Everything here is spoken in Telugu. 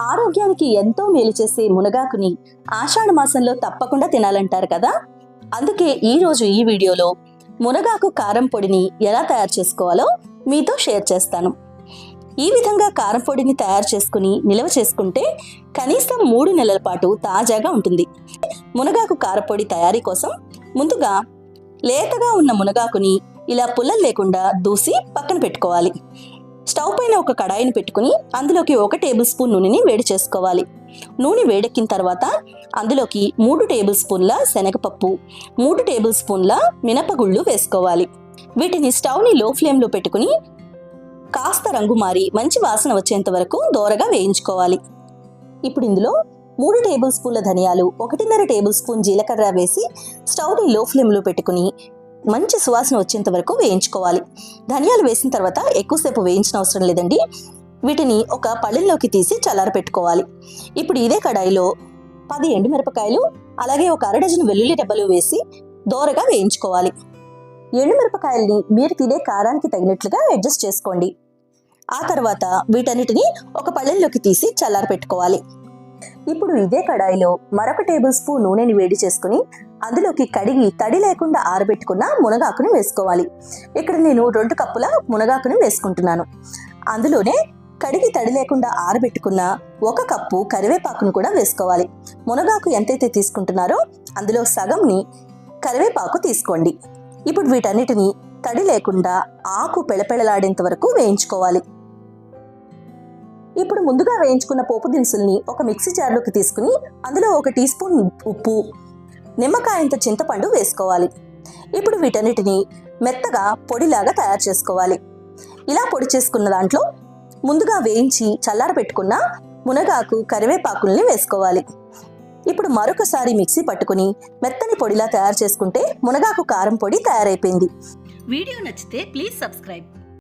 ఆరోగ్యానికి ఎంతో మేలు చేసే మునగాకుని ఆషాఢ మాసంలో తప్పకుండా తినాలంటారు కదా? అందుకే ఈరోజు ఈ వీడియోలో మునగాకు కారం పొడిని ఎలా తయారు చేసుకోవాలో మీతో షేర్ చేస్తాను. ఈ విధంగా కారం పొడిని తయారు చేసుకుని నిల్వ చేసుకుంటే కనీసం మూడు నెలల పాటు తాజాగా ఉంటుంది. మునగాకు కారపొడి తయారీ కోసం ముందుగా లేతగా ఉన్న మునగాకుని ఇలా పుల్లలు లేకుండా దూసి పక్కన పెట్టుకోవాలి. స్టవ్ పైన ఒక కడాయిని పెట్టుకుని అందులోకి ఒక టేబుల్ స్పూన్ నూనెని వేడి చేసుకోవాలి. నూనె వేడెక్కిన తర్వాత అందులోకి మూడు టేబుల్ స్పూన్ల శనగపప్పు మూడు టేబుల్ స్పూన్ల మినపగుళ్ళు వేసుకోవాలి. వీటిని స్టవ్ని లో ఫ్లేమ్లో పెట్టుకుని కాస్త రంగు మారి మంచి వాసన వచ్చేంత వరకు దోరగా వేయించుకోవాలి. ఇప్పుడు ఇందులో మూడు టేబుల్ స్పూన్ల ధనియాలు ఒకటిన్నర టేబుల్ స్పూన్ జీలకర్ర వేసి స్టవ్ని లో ఫ్లేమ్లో పెట్టుకుని మంచి సువాసన వచ్చేంత వరకు వేయించుకోవాలి. ధనియాలు వేసిన తర్వాత ఎక్కువసేపు వేయించిన అవసరం లేదండి. వీటిని ఒక పళ్ళెంలోకి తీసి చల్లారి పెట్టుకోవాలి ఇప్పుడు ఇదే కడాయిలో పది ఎండుమిరపకాయలు అలాగే ఒక అరడజను వెల్లుల్లి డబ్బలు వేసి దోరగా వేయించుకోవాలి. ఎండుమిరపకాయల్ని మీరు తినే కారానికి తగినట్లుగా అడ్జస్ట్ చేసుకోండి. ఆ తర్వాత వీటన్నిటిని ఒక పళ్ళెంలోకి తీసి చల్లారి పెట్టుకోవాలి ఇప్పుడు ఇదే కడాయిలో మరొక టేబుల్ స్పూన్ నూనెని వేడి చేసుకుని అందులోకి కడిగి తడి లేకుండా ఆరబెట్టుకున్న మునగాకుని వేసుకోవాలి. ఇక్కడ నేను రెండు కప్పుల మునగాకుని వేసుకుంటున్నాను. అందులోనే కడిగి తడి లేకుండా ఆరబెట్టుకున్న ఒక కప్పు కరివేపాకును కూడా వేసుకోవాలి. మునగాకు ఎంతైతే తీసుకుంటున్నారో అందులో సగంని కరివేపాకు తీసుకోండి. ఇప్పుడు వీటన్నిటిని తడి లేకుండా ఆకు పెళపెళలాడేంత వరకు వేయించుకోవాలి. ఇప్పుడు ముందుగా వేయించుకున్న పోపు దినుసుల్ని ఒక మిక్సీ జార్లోకి తీసుకుని అందులో ఒక టీ స్పూన్ ఉప్పు నిమ్మకాయంత చింతపండు వేసుకోవాలి. ఇప్పుడు వీటన్నిటిని మెత్తగా పొడిలాగా తయారు చేసుకోవాలి. ఇలా పొడి చేసుకున్న దాంట్లో ముందుగా వేయించి చల్లార పెట్టుకున్న మునగాకు కరివేపాకుల్ని వేసుకోవాలి. ఇప్పుడు మరొకసారి మిక్సీ పట్టుకుని మెత్తని పొడిలా తయారు చేసుకుంటే మునగాకు కారం పొడి తయారైపోయింది. వీడియో నచ్చితే ప్లీజ్ సబ్స్క్రైబ్.